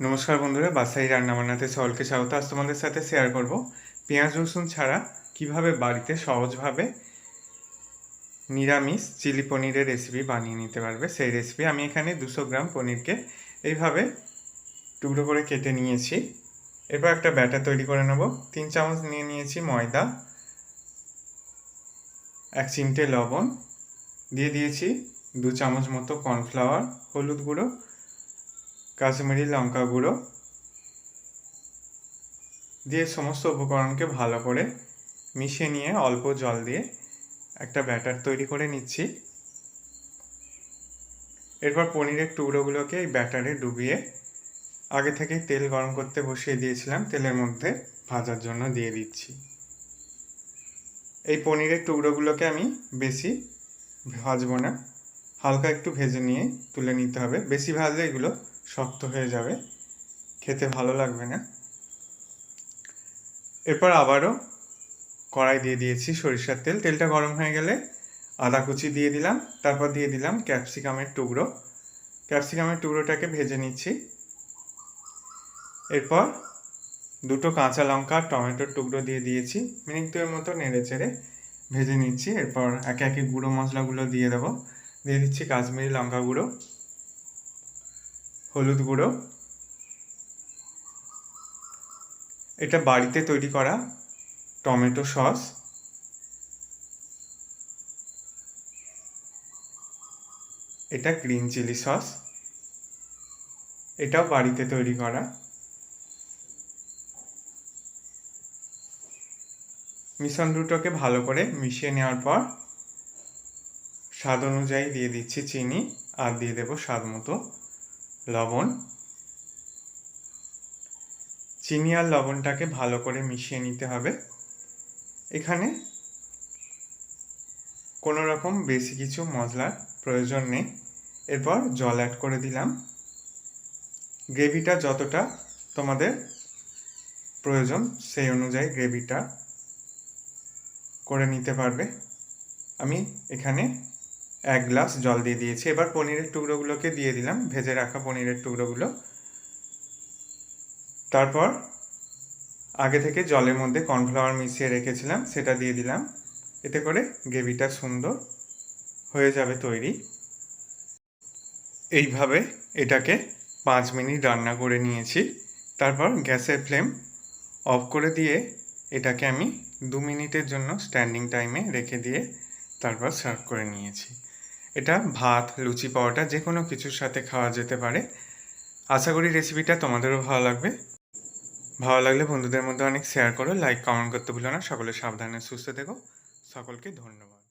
নমস্কার বন্ধুরা, বাসাই রান্না বান্নাতে সকলকে স্বাগত। আজ তোমাদের সাথে শেয়ার করব পেঁয়াজ, রসুন ছাড়া কীভাবে বাড়িতে সহজভাবে নিরামিষ চিলি পনিরের রেসিপি বানিয়ে নিতে পারবে। সেই রেসিপি আমি এখানে দুশো গ্রাম পনিরকে এইভাবে টুকরো করে কেটে নিয়েছি। এরপর একটা ব্যাটার তৈরি করে নেব। তিন চামচ নিয়ে নিয়েছি ময়দা, এক চিমটে লবণ, দিয়ে দিয়েছি দু চামচ মতো কর্নফ্লাওয়ার হলুদ গুঁড়ো কাশ্মীরি লঙ্কা গুঁড়ো দিয়ে সমস্ত উপকরণকে ভালো করে মিশিয়ে নিয়ে অল্প জল দিয়ে একটা ব্যাটার তৈরি করে নিচ্ছি। এরপর পনিরের টুকরোগুলোকে এই ব্যাটারে ডুবিয়ে আগে থেকে তেল গরম করতে বসিয়ে দিয়েছিলাম, তেলের মধ্যে ভাজার জন্য দিয়ে দিচ্ছি। এই পনিরের টুকরোগুলোকে আমি বেশি ভাজবো না, হালকা একটু ভেজে নিয়ে তুলে নিতে হবে। বেশি ভাজলে এগুলো শক্ত হয়ে যাবে। খেতে ভালো লাগবে না। এরপর আবারও কড়াই দিয়ে দিয়েছি সরিষার তেল। তেলটা গরম হয়ে গেলে আদা কুচি দিয়ে দিলাম। তারপর দিয়ে দিলাম ক্যাপসিকামের টুকরো। ক্যাপসিকামের টুকরোটাকে ভেজে নিচ্ছি। এরপর দুটো কাঁচা লঙ্কা, টমেটোর টুকরো দিয়ে দিয়েছি। মিনিট দুয়ের মতো নেড়ে চেড়ে ভেজে নিচ্ছি। এরপর একে একে গুঁড়ো মশলাগুলো দিয়ে দেবো। দিয়ে দিচ্ছি কাশ্মীরি লঙ্কা গুঁড়ো। হলুদ গুঁড়ো। এটা বাড়িতে তৈরি করা টমেটো সস। এটা গ্রিন চিলি সস। এটাও বাড়িতে তৈরি করা। মিশ্রণ দুটোকে ভালো করে মিশিয়ে নেওয়ার পর স্বাদ অনুযায়ী দিয়ে দিচ্ছি চিনি আর দিয়ে দেবো স্বাদ মতো। লবণ। চিনি আর লবণটাকে ভালো করে মিশিয়ে নিতে হবে। এখানে কোনো রকম বেশি কিছু মশলার প্রয়োজন নেই। এরপর জল অ্যাড করে দিলাম। গ্রেভিটা যতটা তোমাদের প্রয়োজন সেই অনুযায়ী গ্রেভিটা করে নিতে পারবে। আমি এখানে এক গ্লাস জল দিয়ে দিয়েছি। এবার পনিরের টুকরোগুলোকে দিয়ে দিলাম। ভেজে রাখা পনিরের টুকরোগুলো। তারপর আগে থেকে জলের মধ্যে কর্নফ্লাওয়ার মিশিয়ে রেখেছিলাম, সেটা দিয়ে দিলাম। এতে করে গ্রেভিটা সুন্দর হয়ে যাবে তৈরি। এইভাবে এটাকে পাঁচ মিনিট রান্না করে নিয়েছি। তারপর গ্যাসের ফ্লেম অফ করে দিয়ে এটাকে আমি দু মিনিটের জন্য স্ট্যান্ডিং টাইমে রেখে দিয়ে তারপর সার্ভ করে নিয়েছি। এটা ভাত, লুচি পাওয়াটা যে কোনো কিছুর সাথে খাওয়া যেতে পারে। আশা করি রেসিপিটা তোমাদেরও ভালো লাগবে। ভালো লাগলে বন্ধুদের মধ্যে অনেক শেয়ার করো লাইক কমেন্ট করতে ভুলো না। সকলে সাবধানে, সুস্থ থেকো। সকলকে ধন্যবাদ।